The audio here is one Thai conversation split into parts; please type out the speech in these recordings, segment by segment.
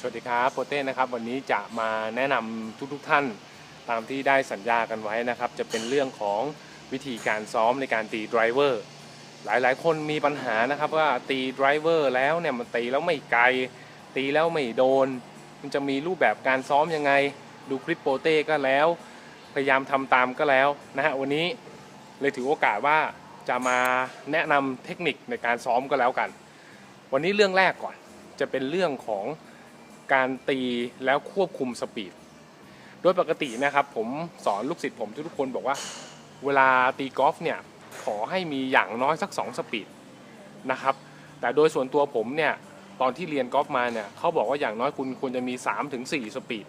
สวัสดีครับโปเต้นะครับวันนี้จะมาแนะนำทุกๆทท่านตามที่ได้สัญญากันไว้นะครับ จะเป็นเรื่องของวิธีการซ้อมในการตีไดรเวอร์หลายๆ คนมีปัญหานะครับว่าตีไดรเวอร์แล้วเนี่ยมันตีแล้วไม่ไกล ตีแล้วไม่โดน มันจะมีรูปแบบการซ้อมยังไง ดูคลิปโปเต้ก็แล้ว พยายามทำตามก็แล้วนะฮะวันนี้เลยถือโอกาสว่าจะมาแนะนำเทคนิคในการซ้อมก็แล้วกัน วันนี้เรื่องแรกก่อนจะเป็นเรื่องของ การตีแล้วควบคุมสปีด โดยปกตินะครับผมสอนลูกศิษย์ผมทุกๆคนบอกว่า เวลาตีกอล์ฟเนี่ยขอให้มีอย่างน้อยสัก 2 สปีดนะครับ แต่โดยส่วนตัวผมเนี่ยตอนที่เรียนกอล์ฟมาเนี่ยเขาบอกว่าอย่างน้อยคุณควรจะมี 3-4 สปีด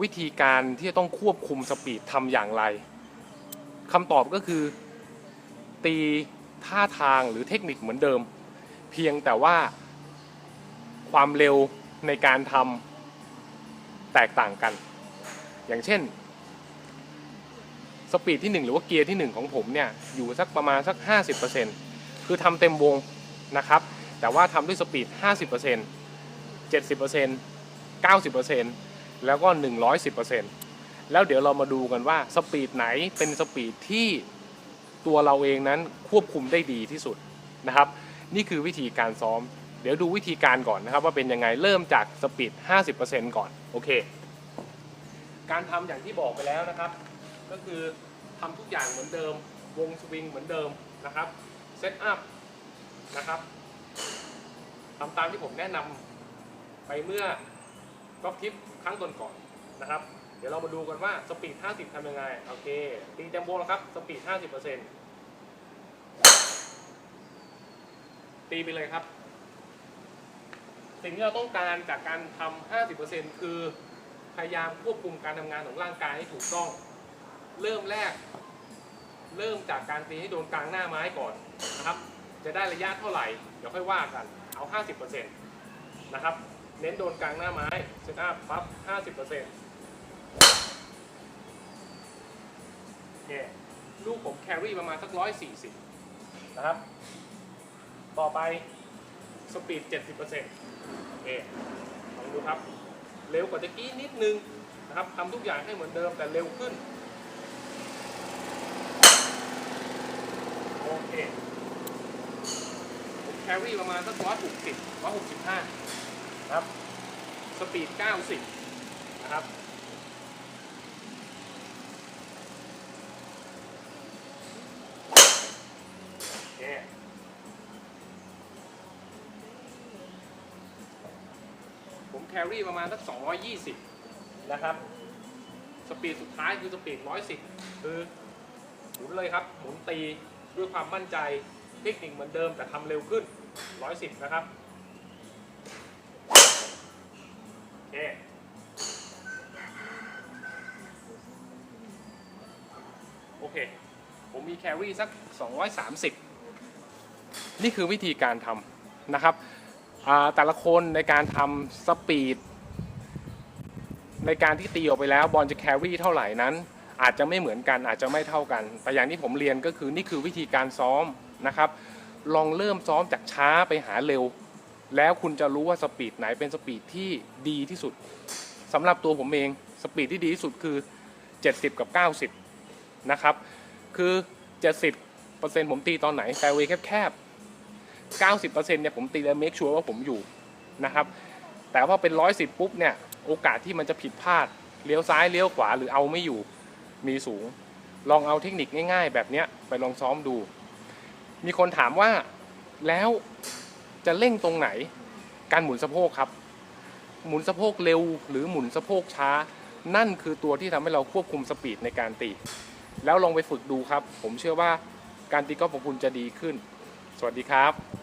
วิธีการที่จะต้องควบคุมสปีดทำอย่างไรคำตอบก็คือตีท่าทางหรือเทคนิคเหมือนเดิม เพียงแต่ว่าความเร็ว ในการทำแตกต่างกัน อย่างเช่น สปีดที่ 1 หรือว่าเกียร์ที่ 1 ของผมเนี่ยอยู่สักประมาณสัก 50%คือทำเต็มวงนะครับ แต่ว่าทำด้วยสปีด 50% 70% 90%แล้วก็ 110%แล้วเดี๋ยวเรามาดูกันว่าสปีดไหนเป็นสปีดที่ตัวเราเองนั้นควบคุมได้ดีที่สุดนะครับ นี่คือวิธีการซ้อม เดี๋ยวดูวิธีการก่อนนะครับว่าเป็นยังไงเริ่มจากสปีด 50%ก่อนโอเค การทำอย่างที่บอกไปแล้วนะครับ ก็คือทำทุกอย่างเหมือนเดิม วงสวิงเหมือนเดิมนะครับเซตอัพนะครับทำตามที่ผมแนะนำไปเมื่อกอล์ฟทิปครั้งก่อนนะครับ เดี๋ยวเรามาดูกันว่าสปีด 50ทำยังไง โอเค ตีเต็มวงแล้วครับ สปีด 50%ตีไปเลยครับ สิ่งที่เราต้องการจากการทำ50%คือพยายามควบคุมการทำงานของร่างกายให้ถูกต้อง เริ่มแรก เริ่มจากการตีให้โดนกลางหน้าไม้ก่อนนะครับ จะได้ระยะเท่าไหร่ เดี๋ยวค่อยว่ากัน เอา 50%นะครับ เน้นโดนกลางหน้าไม้เซตอัพปั๊บ 50%เนี่ยลูกผมแครี่ประมาณสัก 140 นะครับ ต่อไปสปีด 70% โอเคลองดูครับ เร็วกว่าตะกี้นิดนึงนะครับทำทุกอย่างให้เหมือนเดิมแต่เร็วขึ้น โอเค ผมแครี่ประมาณสักร้อยหกสิบร้อยหกสิบห้าครับ สปีดเก้าสิบนะครับ โอเค ผมแครี่ประมาณสัก 220 นะครับ สปีดสุดท้ายคือสปีด 110 คือหมุนเลยครับ หมุนตีด้วยความมั่นใจเทคนิคเหมือนเดิมแต่ทำเร็วขึ้น 110 นะครับ โอเคโอเค ผมมีแครี่สัก 230 นี่คือวิธีการทำนะครับ แต่ละคนในการทำสปีดในการที่ตีออกไปแล้วบอลจะแครี่เท่าไหร่นั้น อาจจะไม่เหมือนกันอาจจะไม่เท่ากัน แต่อย่างที่ผมเรียนก็คือนี่คือวิธีการซ้อมนะครับ ลองเริ่มซ้อมจากช้าไปหาเร็ว แล้วคุณจะรู้ว่าสปีดไหนเป็นสปีดที่ดีที่สุดสำหรับตัวผมเองสปีดที่ดีที่สุดคือ 70 กับ 90 นะครับ คือ 70%ผมตีตอนไหนแฟร์เวย์แคบๆ 90%เนี่ยผมตีแล้วเมคชัวร์ว่าผมอยู่นะครับ แต่ว่าเป็น 110 ปุ๊บเนี่ยโอกาสที่มันจะผิดพลาดเลี้ยวซ้ายเลี้ยวขวาหรือเอาไม่อยู่มีสูง ลองเอาเทคนิคง่าย ๆ แบบเนี้ยไปลองซ้อมดู มีคนถามว่าแล้วจะเร่งตรงไหน การหมุนสะโพกครับ หมุนสะโพกเร็วหรือหมุนสะโพกช้า นั่นคือตัวที่ทำให้เราควบคุมสปีดในการตี แล้วลองไปฝึกดูครับ ผมเชื่อว่าการตีกอล์ฟของคุณจะดีขึ้น สวัสดีครับ